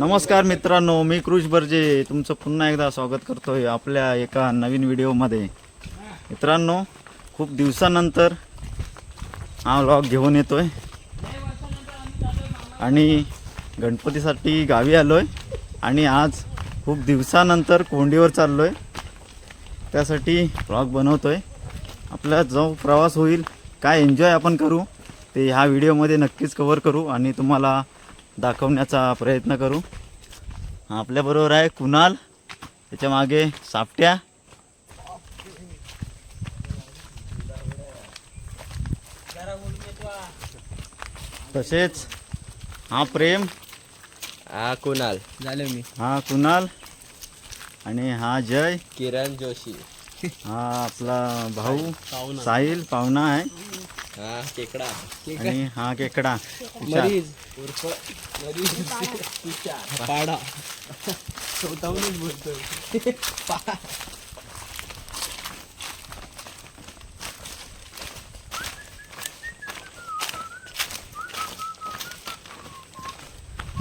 नमस्कार मित्रांनो मी कृष बर्जे. तुमचं पुन्हा एकदा स्वागत करतोय आपल्या एका नवीन व्हिडिओमध्ये. मित्रांनो खूप दिवसानंतर हा व्लॉग घेऊन येतोय. आणि गणपतीसाठी गावी आलोय. आणि आज खूप दिवसानंतर कोंडीवर चाललोय. त्यासाठी व्लॉग बनवतोय. आपला जो प्रवास होईल काय एन्जॉय आपण करू ते ह्या व्हिडिओमध्ये नक्कीच कवर करू आणि तुम्हाला दाखवण्याचा प्रयत्न करू. आपल्याबरोबर आहे कुणाल. त्याच्यामागे सापट्या. तसेच हा प्रेम. हा कुणाल. झालं मी. हा कुणाल. आणि हा जय. किरण जोशी. हा आपला भाऊ साहिल पाहुणा आहे. हा केकडा. आणि हा केकडा. विशाल. मरीज. उर्फ मरीज. पाडा. स्वतःहूनच बोलतोय.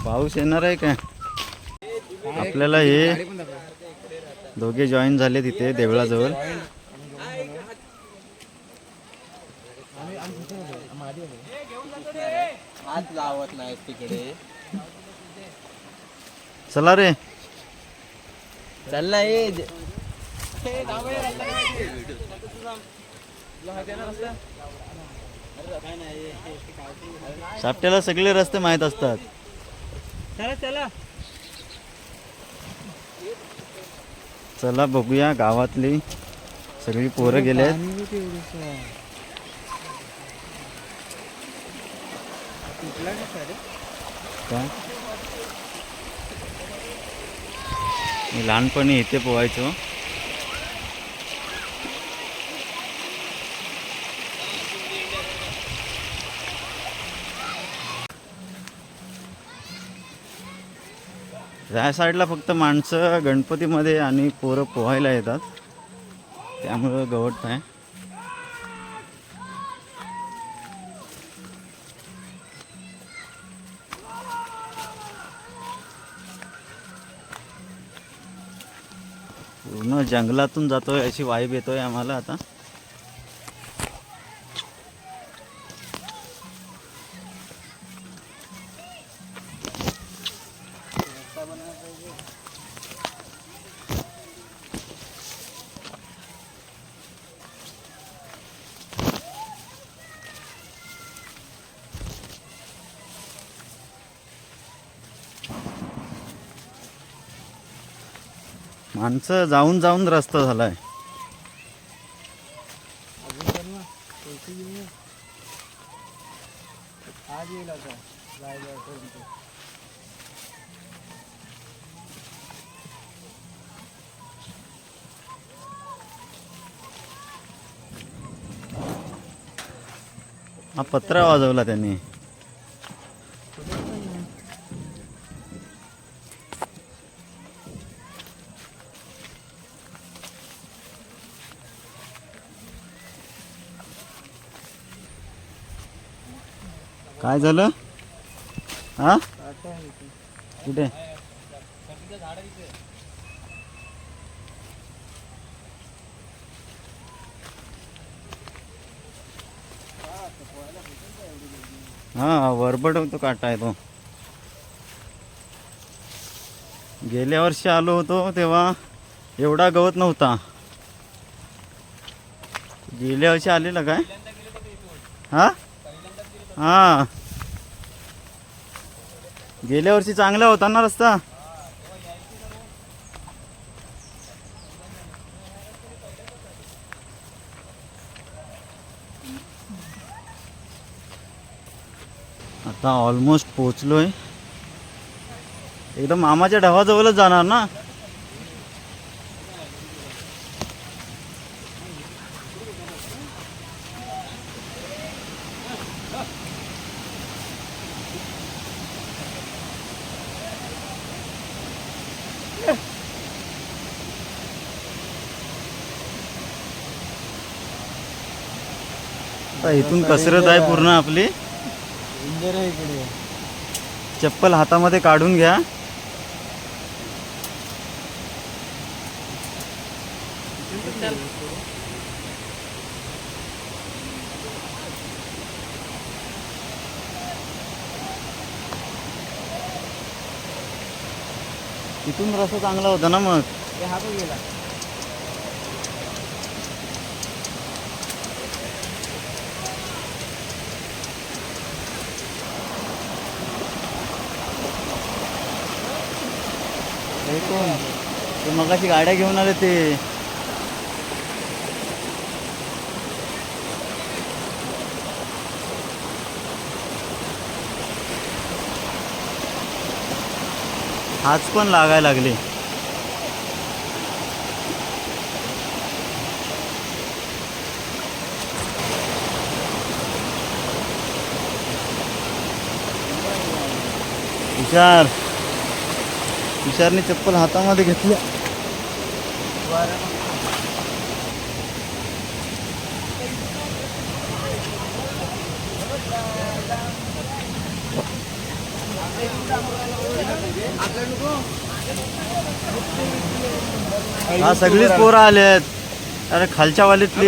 पाऊस येणार आहे काय? आपल्याला हे दोघे जॉईन झाले तिथे देवळाजवळ. तिकडे चला रे. चल ना ये सापट्याला सगळे रस्ते माहीत असतात. चला चला. चला बघूया गावातली सगळी पोरं गेलेत. मी लहानपणी इथे पोहायचो. या साईडला फक्त माणसं गणपतीमध्ये आणि पोरं पोहायला येतात. त्यामुळं गवत नाही पूर्ण जंगलातून जातोय अशी वाईब येतोय आम्हाला आता. माणसं जाऊन जाऊन रस्ता झालाय. हा पत्रा वाजवला त्यांनी. काय झालं? हा? कुठे? हा वरबड तो काटा आहे तो. गेल्या वर्षी आलो होतो तेव्हा एवढा गवत नव्हता. गेल्या वर्षी आलेला काय? हा? हा. गेल्या वर्षी चांगला होता ना रस्ता? आता ऑलमोस्ट पोचलोय एकदम मामाच्या ढवाजवळच जाणार ना? आता इथून कसरत आहे पूर्ण आपली. चप्पल हातामध्ये काढून घ्या. तिथून रस्ता चांगला होता ना मग? हे हा पण गेला. कोण? ते मगाशी गाड्या घेऊन आले ते. हाच पण लागायला लागले. हुशार. हुशारने चप्पल हातामध्ये घेतल्या. हा सगळीच पोरं आलेत अरे खालच्या वालीतली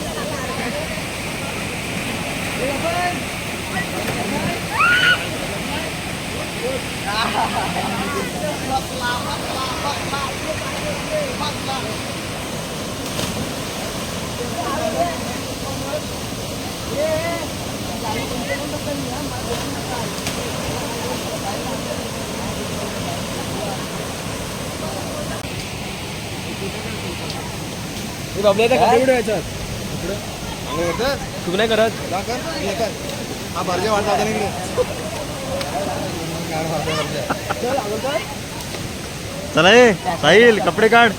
ಇದು ಅಪ್ಲೇ ಕಂಪ್ಲೀಟ್ ಆಯ್ತು ಸರ್ तू नाही करत? हा भरजे वाटत आता इकडे चला ए साहिल कपडे काढ.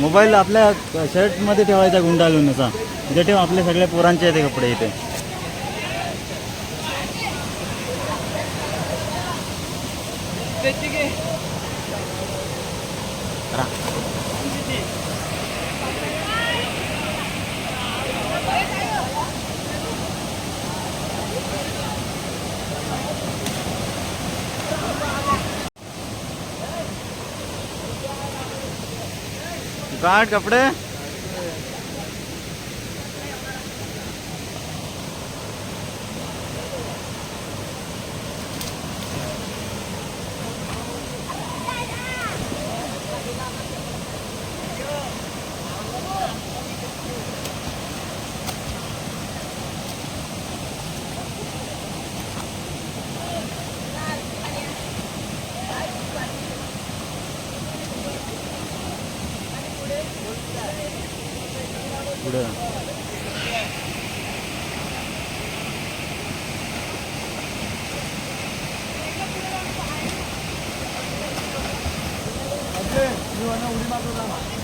मोबाईल आपल्या शर्टमध्ये ठेवायचा गुंडा घेऊन असा. इथे ठेव आपले सगळे पोरांचे आहेत हे कपडे इथे. काढ कपडे पुढं 言わな売り窓だな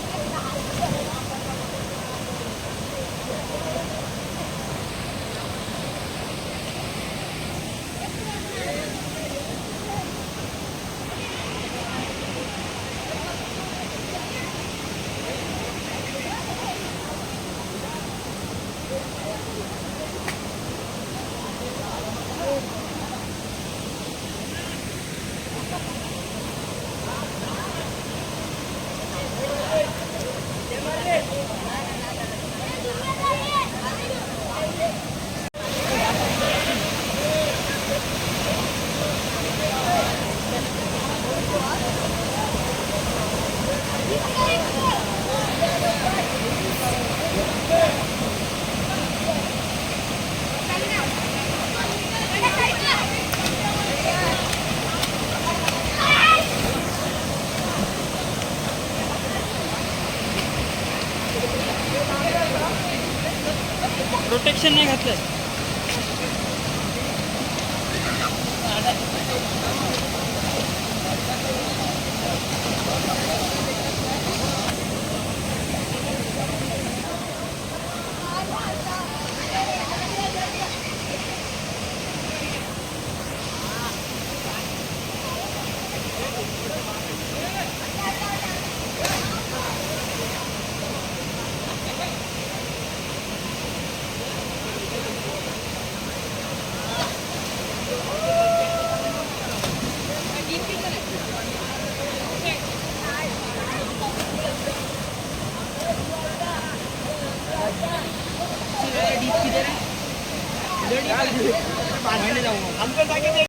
प्रोटेक्शन नाही घातलं अंदर जाऊँ अंदर जाके